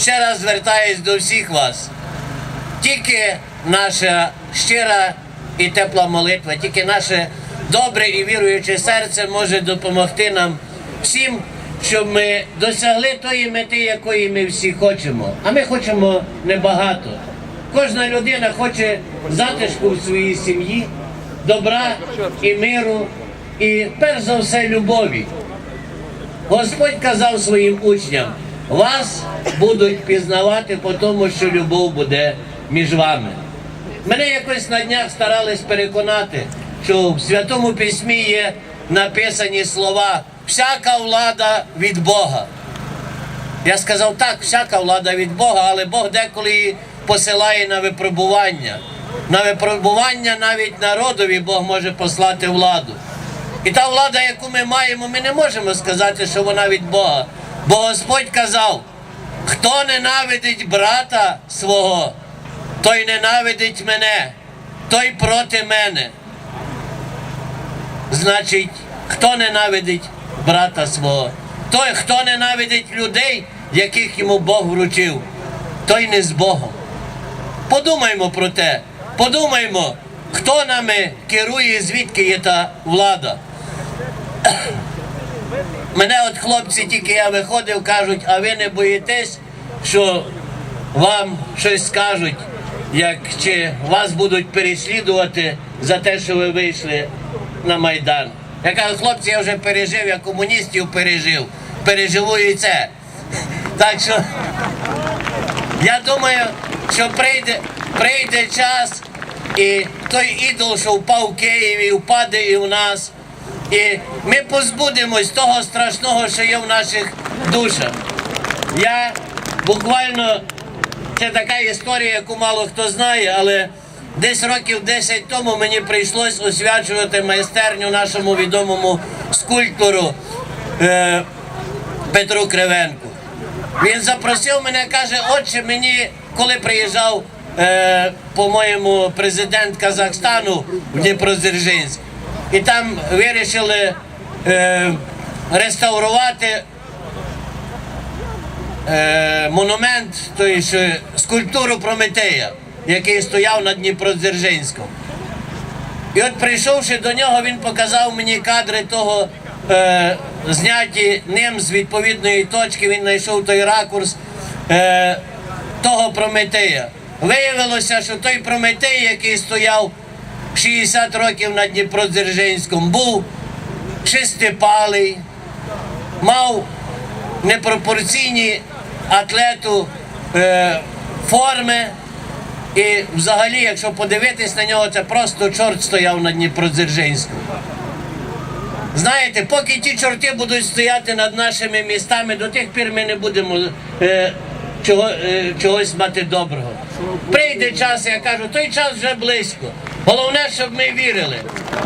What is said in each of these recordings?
ще раз звертаюсь до всіх вас. Тільки наша щира і тепла молитва, тільки наше добре і віруюче серце може допомогти нам всім, щоб ми досягли тої мети, якої ми всі хочемо. А ми хочемо небагато. Кожна людина хоче затишку в своїй сім'ї, добра і миру, і перш за все любові. Господь казав своїм учням, вас будуть пізнавати по тому, що любов буде між вами. Мене якось на днях старались переконати, що в Святому Письмі є написані слова всяка влада від Бога. Я сказав так, всяка влада від Бога, але Бог деколи її посилає на випробування. На випробування навіть народові Бог може послати владу. І та влада, яку ми маємо, ми не можемо сказати, що вона від Бога. Бо Господь казав: хто ненавидить брата свого, той ненавидить мене, той проти мене. Значить, хто ненавидить брата свого, той, хто ненавидить людей, яких йому Бог вручив, той не з Богом. Подумаймо про те, подумаймо, хто нами керує, і звідки є та влада. Мене от хлопці, тільки я виходив, кажуть, а ви не боїтесь, що вам щось скажуть, як чи вас будуть переслідувати за те, що ви вийшли на Майдан. Я кажу, хлопці, я вже пережив, я комуністів пережив, переживу і це. Так що я думаю, що прийде, прийде час, і той ідол, що впав в Києві, впаде і в нас. І ми позбудемось того страшного, що є в наших душах. Я буквально, це така історія, яку мало хто знає, але десь років 10 тому мені прийшлось освячувати майстерню нашому відомому скульптору е, Петру Кривенку. Він запросив мене, каже, отче, мені, коли приїжджав, е, по-моєму, президент Казахстану в Дніпродзержинськ, і там вирішили е, реставрувати е, монумент, тобто скульптуру Прометея, який стояв на Дніпродзержинському. І от прийшовши до нього, він показав мені кадри того, е, зняті ним з відповідної точки, він знайшов той ракурс е, того Прометея. Виявилося, що той Прометей, який стояв 60 років на Дніпродзержинському, був шестипалий, мав непропорційні атлету е, форми. І взагалі, якщо подивитись на нього, це просто чорт стояв на Дніпродзержинському. Знаєте, поки ті чорти будуть стояти над нашими містами, до тих пір ми не будемо е, чого, е, чогось мати доброго. Прийде час, я кажу, той час вже близько. Головне, щоб ми вірили.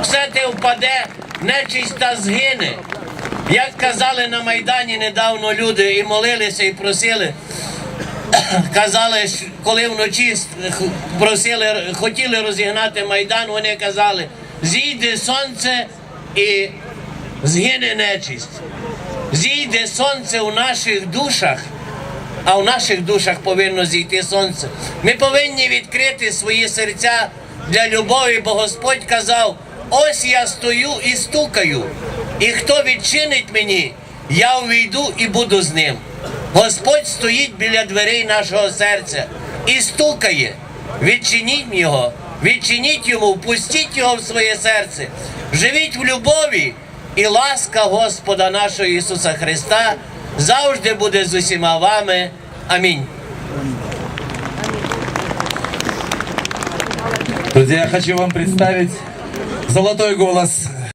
Все те впаде, нечисть та згине. Як казали на Майдані недавно люди і молилися, і просили, казали, коли вночі просили, хотіли розігнати Майдан, вони казали, зійде сонце і згине нечисть. Зійде сонце у наших душах, а в наших душах повинно зійти сонце. Ми повинні відкрити свої серця для любові, бо Господь казав: ось я стою і стукаю, і хто відчинить мені, я увійду і буду з ним. Господь стоїть біля дверей нашого серця і стукає. Відчиніть його, відчиніть йому, впустіть його в своє серце, живіть в любові, і ласка Господа нашого Ісуса Христа завжди буде з усіма вами. Амінь. Друзья, я хочу вам представить золотой голос